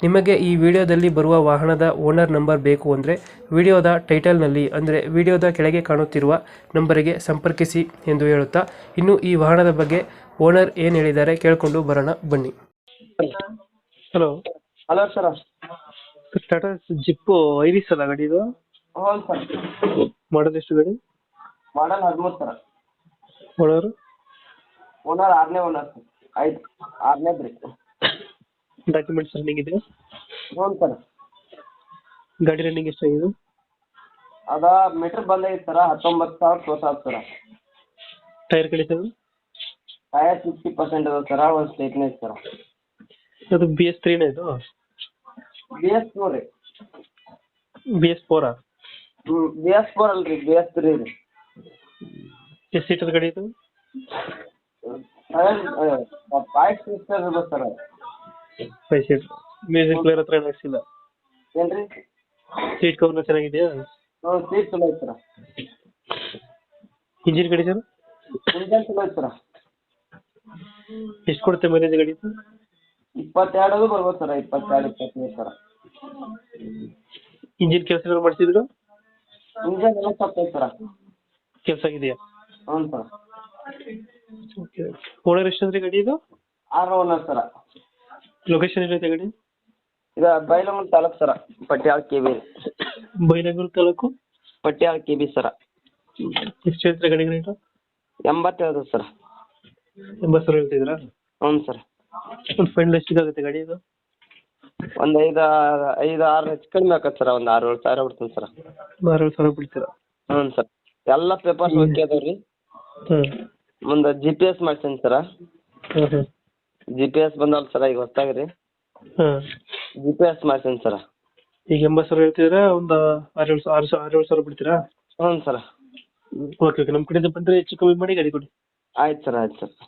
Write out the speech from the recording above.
ನಿಮಗೆ ಈ ವಿಡಿಯೋದಲ್ಲಿ ಬರುವ ವಾಹನದ ಓನರ್ ನಂಬರ್ ಬೇಕು ಅಂದರೆ ವಿಡಿಯೋದ ಟೈಟಲ್ನಲ್ಲಿ ಅಂದರೆ ವಿಡಿಯೋದ ಕೆಳಗೆ ಕಾಣುತ್ತಿರುವ ನಂಬರಿಗೆ ಸಂಪರ್ಕಿಸಿ ಎಂದು ಹೇಳುತ್ತಾ ಇನ್ನು ಈ ವಾಹನದ ಬಗ್ಗೆ ಓನರ್ ಏನು ಹೇಳಿದ್ದಾರೆ ಕೇಳಿಕೊಂಡು ಬರೋಣ ಬನ್ನಿ. ಹಲೋ ಹಲೋ ಸರ್ ಟಾಟಾ ಜಿಪ್ಪು ಐರಿಸ್ ಅಲ್ಲ ಗಾಡಿ ಇದು? ಸರ್ ಮಾಡೋದು ಎಷ್ಟು ಗಾಡಿ? ಮಾಡಲ್ ಹದಿಮೂರು ಸರ್ ಓನರ್ ಓನರ್ ಆರನೇ ಓನರ್ ಸರ್ ಐದು ಆರನೇ ರೀ ಡಾಕ್ಯುಮೆಂಟ್ಸ್ ರನ್ನಿಂಗ್ ಇದೆ ಹ್ಞೂ ಸರ್. ಗಾಡಿ ರನ್ನಿಂಗ್ ಎಷ್ಟಾಗಿದೆ ಅದ ಮೀಟ್ರ್ ಬಂದೈತೆ ಸರ ಹತ್ತೊಂಬತ್ತು ಸಾವಿರ ತೋರ್ಸಾದ ಸರ. Tyre condition tyre fifty percent ಅದ ಸರ ಒಂದು ಸ್ಟೇಟ್ನೇ ಸರ. ಅದು ಬಿ ಎಸ್ ತ್ರೀನೇ ಇದು? ಬಿ ಎಸ್ ಫೋರ್ ರೀ. ಬಿ ಎಸ್ ಫೋರಾ ಹ್ಞೂ ಬಿ ಎಸ್ ಫೋರ್ ಅಲ್ರಿ ಬಿ ಎಸ್ ತ್ರೀ ರೀ. ಎಷ್ಟು ಸೀಟರ್ ಗಾಡಿ ಇದು? ಟಯರ್ ಫೈವ್ ಸೀಟರ್ ಇರ್ಬೇಕು sir. Five seat music player ಹತ್ರ ಏನು ಹಾಕ್ಸಿಲ್ಲ ಏನು ರೀ ಸೀಟ್ ಕವರ್ನ ಚೆನ್ನಾಗಿದೆಯಾ? ಹ್ಞೂ ಸೀಟ್ ಚಲೋ ಐತೆ ಸರ. Engine sir? ಇಂಜನ್ ಚಲೋ ಐತೆ ಸರ. ಎಷ್ಟು ಕೊಡುತ್ತೆ ಮೈಲೇಜ್ ಗಾಡಿ? ಇಪ್ಪತ್ತೆರಡು ಬರ್ಬೋದು ಸರ ಇಪ್ಪತ್ತೆರಡು ಇಪ್ಪತ್ತೈದು ಸರ. ಇಂಜಿನ್ ಕೆಲಸ ಏನಾದ್ರು ಮಾಡಿಸಿದ್ರು? ಇಂಜನ್ ಎಲ್ಲ ತಪ್ಪೈತೆ ಸರ. ಕೆಲಸ ಆಗಿದೆಯಾ? ಹ್ಞೂ ಸರ್. ಓಕೆ ಎಷ್ಟು ಎಷ್ಟಂದ್ರೆ ಗಾಡಿ ಇದು? ಆರು ಓನರ್ ಸರ. ಲೊಕೇಶನ್ ಎಲ್ಲೈತೆ ಗಾಡಿ? ಇದು ಬೈಲಹೊಂಗಲ ತಾಲೂಕು ಸರ ಪಟ್ಯಾಳ ಕೆ ಬಿ. ಬೈನಗರ ತಾಲೂಕು? ಪಟ್ಯಾಳ ಕೆ ಬಿ ಸರ. ಎಷ್ಟು ಹೇಳ್ತಾರೆ ಗಡಿ ರೇಟು ಎಂಬತ್ತೇಳು ಸರ. ಎಂಬತ್ತು ಸಾವಿರ ಹೇಳ್ತಿದ್ದೀರಾ? ಹ್ಞೂ ಸರ್. ಒಂದು ಫೈನಲ್ ಆಗುತ್ತೆ ಗಾಡಿ ಇದು? ಒಂದು ಐದು ಐದು ಆರು ಹೆಚ್ಚು ಕಡಿಮೆ ಆಗತ್ತೆ ಸರ ಒಂದು ಆರು ಏಳು ಸಾವಿರ ಬಿಡ್ತೀನಿ ಸರ. ಆರು ಸಾವಿರ ಬಿಡ್ತೀರಾ? ಹ್ಞೂ ಸರ್. ಎಲ್ಲ ಪೇಪರ್ಸ್ ಓಕೆ ಅದಾವೆ ರೀ ಹ್ಞೂ ಮುಂದೆ ಜಿ ಪಿ ಎಸ್ ಮಾಡ್ಸೀನಿ ಸರ. ಹ್ಞೂ ಹಾಂ ಜಿ ಪಿ ಎಸ್ ಬಂದಲ್ಲ ಸರ ಈಗ ಹೊಸ್ದಾಗಿ ರೀ ಹಾಂ. ಜಿ ಪಿ ಎಸ್ ಮಾಡ್ಸೀನಿ ಸರ. ಈಗ ಎಂಬತ್ತು ಸಾವಿರ ಹೇಳ್ತಿದ್ರ ಒಂದು ಆರ್ ಏಳು ಆರು ಸಾವಿರ ಆರೇಳು ಸಾವಿರ ಬಿಡ್ತೀರಾ? ಹ್ಞೂ ಸರ. Okay okay. ನಮ್ಮ ಕಡೆಯಿಂದ ಬಂದರೆ ಹೆಚ್ಚು ಕಮ್ಮಿ ಮಾಡಿ ಗಾಡಿ ಕೊಡಿ. ಆಯ್ತು ಸರ್ ಆಯ್ತು ಸರ್.